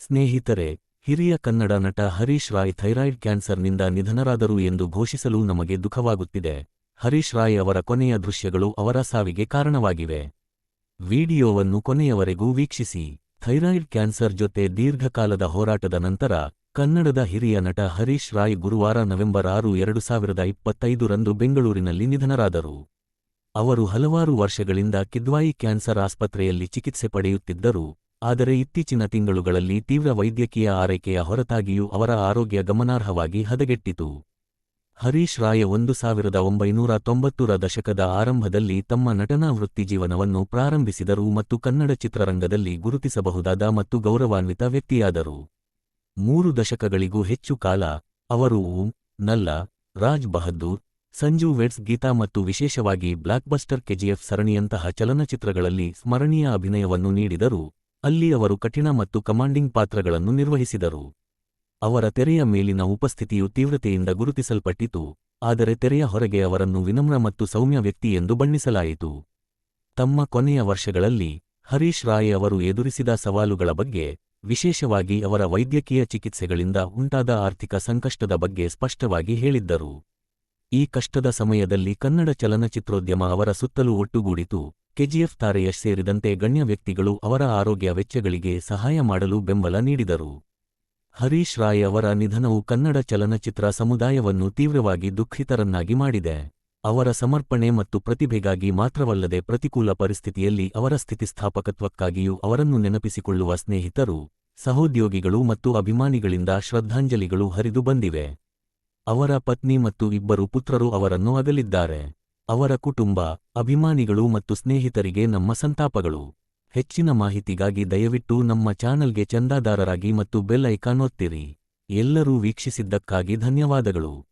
ಸ್ನೇಹಿತರೆ, ಹಿರಿಯ ಕನ್ನಡ ನಟ ಹರೀಶ್ ರಾಯ್ ಥೈರಾಯ್ಡ್ ಕ್ಯಾನ್ಸರ್ನಿಂದ ನಿಧನರಾದರು ಎಂದು ಘೋಷಿಸಲು ನಮಗೆ ದುಃಖವಾಗುತ್ತಿದೆ. ಹರೀಶ್ ರಾಯ್ ಅವರ ಕೊನೆಯ ದೃಶ್ಯಗಳು ಅವರ ಸಾವಿಗೆ ಕಾರಣವಾಗಿವೆ. ವಿಡಿಯೋವನ್ನು ಕೊನೆಯವರೆಗೂ ವೀಕ್ಷಿಸಿ. ಥೈರಾಯ್ಡ್ ಕ್ಯಾನ್ಸರ್ ಜೊತೆ ದೀರ್ಘಕಾಲದ ಹೋರಾಟದ ನಂತರ, ಕನ್ನಡದ ಹಿರಿಯ ನಟ ಹರೀಶ್ ರಾಯ್ ಗುರುವಾರ ನವೆಂಬರ್ ಆರು, ಎರಡು ಸಾವಿರದ ಇಪ್ಪತ್ತೈದರಂದು ಬೆಂಗಳೂರಿನಲ್ಲಿ ನಿಧನರಾದರು. ಅವರು ಹಲವಾರು ವರ್ಷಗಳಿಂದ ಕಿದ್ವಾಯಿ ಕ್ಯಾನ್ಸರ್ ಆಸ್ಪತ್ರೆಯಲ್ಲಿ ಚಿಕಿತ್ಸೆ ಪಡೆಯುತ್ತಿದ್ದರು. ಆದರೆ ಇತ್ತೀಚಿನ ತಿಂಗಳುಗಳಲ್ಲಿ ತೀವ್ರ ವೈದ್ಯಕೀಯ ಆರೈಕೆಯ ಹೊರತಾಗಿಯೂ ಅವರ ಆರೋಗ್ಯ ಗಮನಾರ್ಹವಾಗಿ ಹದಗೆಟ್ಟಿತು. ಹರೀಶ್ ರಾಯ ಒಂದು ಸಾವಿರದ ಒಂಬೈನೂರ ತೊಂಬತ್ತರ ದಶಕದ ಆರಂಭದಲ್ಲಿ ತಮ್ಮ ನಟನಾ ವೃತ್ತಿ ಜೀವನವನ್ನು ಪ್ರಾರಂಭಿಸಿದರು ಮತ್ತು ಕನ್ನಡ ಚಿತ್ರರಂಗದಲ್ಲಿ ಗುರುತಿಸಬಹುದಾದ ಮತ್ತು ಗೌರವಾನ್ವಿತ ವ್ಯಕ್ತಿಯಾದರು. ಮೂರು ದಶಕಗಳಿಗೂ ಹೆಚ್ಚು ಕಾಲ ಅವರು ಓಂ, ನಲ್ಲ, ರಾಜ್ ಬಹದ್ದೂರ್, ಸಂಜು ವೆಡ್ಸ್ ಗೀತಾ ಮತ್ತು ವಿಶೇಷವಾಗಿ ಬ್ಲಾಕ್ಬಸ್ಟರ್ ಕೆಜಿಎಫ್ ಸರಣಿಯಂತಹ ಚಲನಚಿತ್ರಗಳಲ್ಲಿ ಸ್ಮರಣೀಯ ಅಭಿನಯವನ್ನು ನೀಡಿದರು. ಅಲ್ಲಿ ಅವರು ಕಠಿಣ ಮತ್ತು ಕಮಾಂಡಿಂಗ್ ಪಾತ್ರಗಳನ್ನು ನಿರ್ವಹಿಸಿದರು. ಅವರ ತೆರೆಯ ಮೇಲಿನ ಉಪಸ್ಥಿತಿಯು ತೀವ್ರತೆಯಿಂದ ಗುರುತಿಸಲ್ಪಟ್ಟಿತು, ಆದರೆ ತೆರೆಯ ಹೊರಗೆ ಅವರನ್ನು ವಿನಮ್ರ ಮತ್ತು ಸೌಮ್ಯ ವ್ಯಕ್ತಿ ಎಂದು ಬಣ್ಣಿಸಲಾಯಿತು. ತಮ್ಮ ಕೊನೆಯ ವರ್ಷಗಳಲ್ಲಿ, ಹರೀಶ್ ರಾಯ್ ಅವರು ಎದುರಿಸಿದ ಸವಾಲುಗಳ ಬಗ್ಗೆ, ವಿಶೇಷವಾಗಿ ಅವರ ವೈದ್ಯಕೀಯ ಚಿಕಿತ್ಸೆಗಳಿಂದ ಉಂಟಾದ ಆರ್ಥಿಕ ಸಂಕಷ್ಟದ ಬಗ್ಗೆ ಸ್ಪಷ್ಟವಾಗಿ ಹೇಳಿದ್ದರು. ಈ ಕಷ್ಟದ ಸಮಯದಲ್ಲಿ ಕನ್ನಡ ಚಲನಚಿತ್ರೋದ್ಯಮ ಅವರ ಸುತ್ತಲೂ ಒಟ್ಟುಗೂಡಿತು ಕೆಜಿಎಫ್ ತಾರೆಯಶ್ ಸೇರಿದಂತೆ ಗಣ್ಯ ವ್ಯಕ್ತಿಗಳು ಅವರ ಆರೋಗ್ಯ ವೆಚ್ಚಗಳಿಗೆ ಸಹಾಯ ಮಾಡಲು ಬೆಂಬಲ ನೀಡಿದರು. ಹರೀಶ್ ರಾಯ್ ಅವರ ನಿಧನವು ಕನ್ನಡ ಚಲನಚಿತ್ರ ಸಮುದಾಯವನ್ನು ತೀವ್ರವಾಗಿ ದುಃಖಿತರನ್ನಾಗಿ ಮಾಡಿದೆ. ಅವರ ಸಮರ್ಪಣೆ ಮತ್ತು ಪ್ರತಿಭೆಗಾಗಿ ಮಾತ್ರವಲ್ಲದೆ ಪ್ರತಿಕೂಲ ಪರಿಸ್ಥಿತಿಯಲ್ಲಿ ಅವರ ಸ್ಥಿತಿಸ್ಥಾಪಕತ್ವಕ್ಕಾಗಿಯೂ ಅವರನ್ನು ನೆನಪಿಸಿಕೊಳ್ಳುವ ಸ್ನೇಹಿತರು, ಸಹೋದ್ಯೋಗಿಗಳು ಮತ್ತು ಅಭಿಮಾನಿಗಳಿಂದ ಶ್ರದ್ಧಾಂಜಲಿಗಳು ಹರಿದು ಬಂದಿವೆ. ಅವರ ಪತ್ನಿ ಮತ್ತು ಇಬ್ಬರು ಪುತ್ರರು ಅವರನ್ನು ಅಗಲಿದ್ದಾರೆ. ಅವರ ಕುಟುಂಬ, ಅಭಿಮಾನಿಗಳು ಮತ್ತು ಸ್ನೇಹಿತರಿಗೆ ನಮ್ಮ ಸಂತಾಪಗಳು. ಹೆಚ್ಚಿನ ಮಾಹಿತಿಗಾಗಿ ದಯವಿಟ್ಟು ನಮ್ಮ ಚಾನಲ್ಗೆ ಚಂದಾದಾರರಾಗಿ ಮತ್ತು ಬೆಲ್ ಐಕಾನ್ ಒತ್ತಿರಿ. ಎಲ್ಲರೂ ವೀಕ್ಷಿಸಿದ್ದಕ್ಕಾಗಿ ಧನ್ಯವಾದಗಳು.